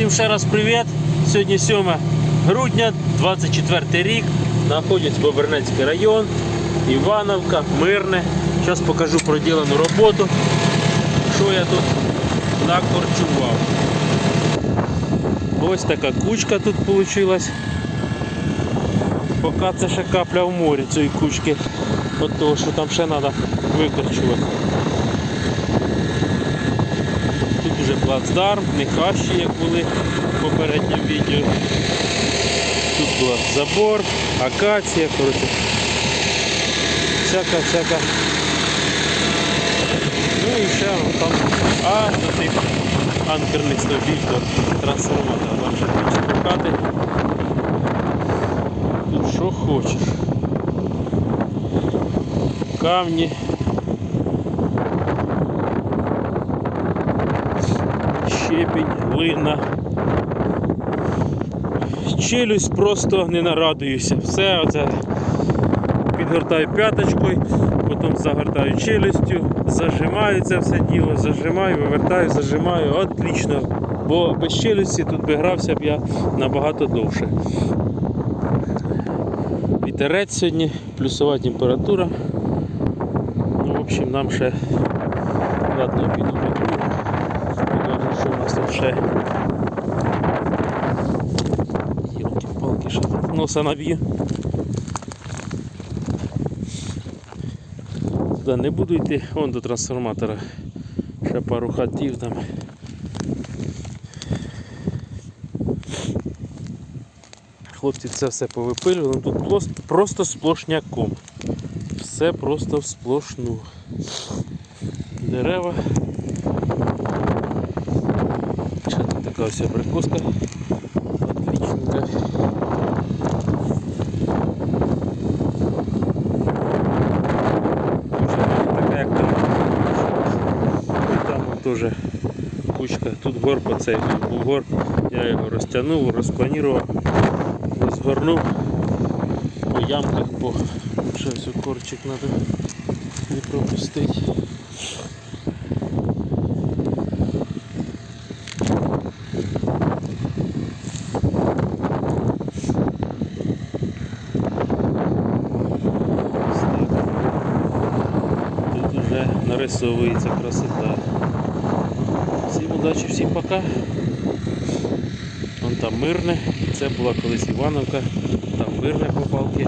Всім ще раз привіт. Сьогодні 7 грудня, 24 рік. Знаходиться Бобернецький район, Івановка, Мирне. Зараз покажу проділену роботу. Що я тут накорчував. Ось така кучка тут вийшла. Поки це ще капля в морі цієї кучки. От того, що там ще треба викорчувати. Тут уже плацдарм, не хащі, як були в попередньому відео. Тут була забор, акація, коротше. Всяка, всяка. Ну і ще там аж до тих анкерних стовбів до трансформатора. Там ще тут спукати. Тут що хочеш. Камні. Щебінь, глина. Челюсть просто не нарадуюся. Все оце підгортаю п'яточкою, потім загортаю челюстю, зажимаю це все діло, зажимаю, вивертаю, зажимаю. Отлично. Бо без челюсті тут би грався б я набагато довше. Вітерець сьогодні, плюсова температура. Ну, в общем, нам ще ладно. Покажу, ще. Йолки палки що тут носа наб'ю. Туди не буду йти, вон до трансформатора. Ще пару хатів там. Хлопці це все повипилювали, ну тут просто, сплошняком. Все просто всплошну. Дерева. Така ось абрикоска. Отличненька. Така там. Там кучка. Тут горб оцей був горб. Я його розтягнув, розпланував, розгорнув по ямках, ще все корчик треба не пропустити. Ось так. Тут вже нарисовується красота. Всім удачі, всім пока. Вон там мирне, це була колись Івановка, там мирне попалки.